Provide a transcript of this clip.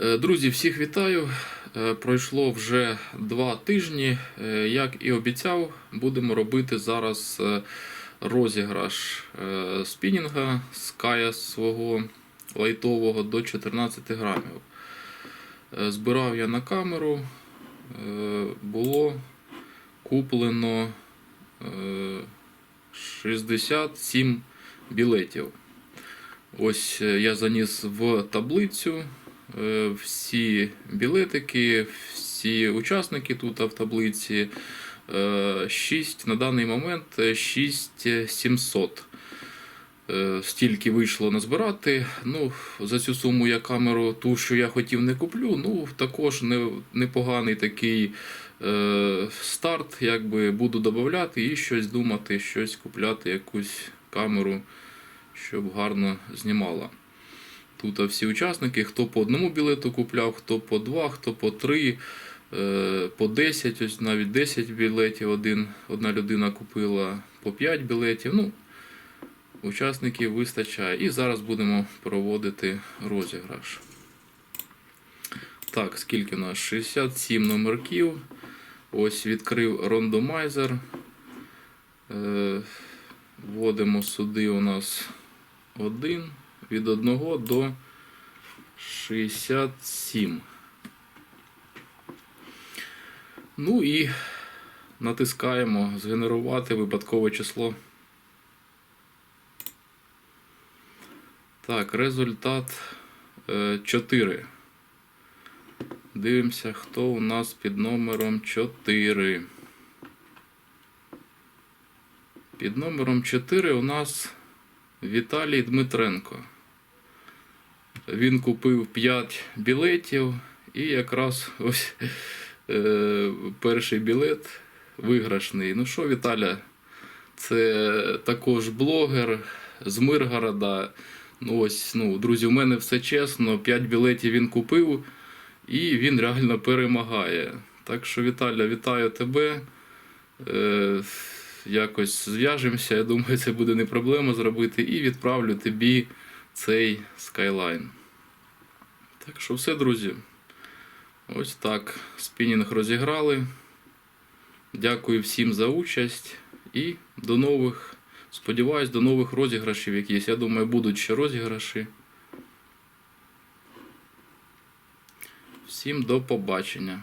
Е, Друзі, всіх вітаю. Е, Пройшло вже два тижні. Е, Як і обіцяв, будемо робити зараз розіграш спінінга з кая свого лайтового до 14 грамів. Збирав я на камеру. Було куплено е, 67 білетів. Ось я заніс в таблицю всі білетики, всі учасники тут в таблиці. 6 на даний момент 6700. Е, Стільки вийшло назбирати. Ну, за цю суму я камеру, ту, що я хотів, не куплю. Ну, також не, непоганий такий е, старт. Якби буду додати і щось думати, щось купляти, якусь камеру, щоб гарно знімала. Тут всі учасники, хто по одному білету купляв, хто по два, хто по три, е, по 10, ось навіть 10 білетів один, одна людина купила, по 5 білетів. Ну, учасників вистачає. І зараз будемо проводити розіграш. Так, скільки у нас? 67 номерків. Ось відкрив рандомайзер. Е, Вводимо сюди у нас 1 від 1 до 67. Ну і натискаємо згенерувати випадкове число. Так, результат е, 4. Дивимося, хто у нас під номером 4. Під номером 4 у нас Віталій Дмитренко. Він купив 5 білетів і якраз ось е, перший білет виграшний. Ну що, Віталя, це також блогер з Миргорода. Ну ось, ну, друзі, у мене все чесно. 5 білетів він купив і він реально перемагає. Так що, Віталя, вітаю тебе. Е, якось зв'яжемося. Я думаю, це буде не проблема зробити. І відправлю тобі цей скайлайн. Так що все, друзі. Ось так. Спінінг розіграли. Дякую всім за участь і до нових. Сподіваюсь, до нових розіграшів якісь. Я думаю, будуть ще розіграші. Всім до побачення.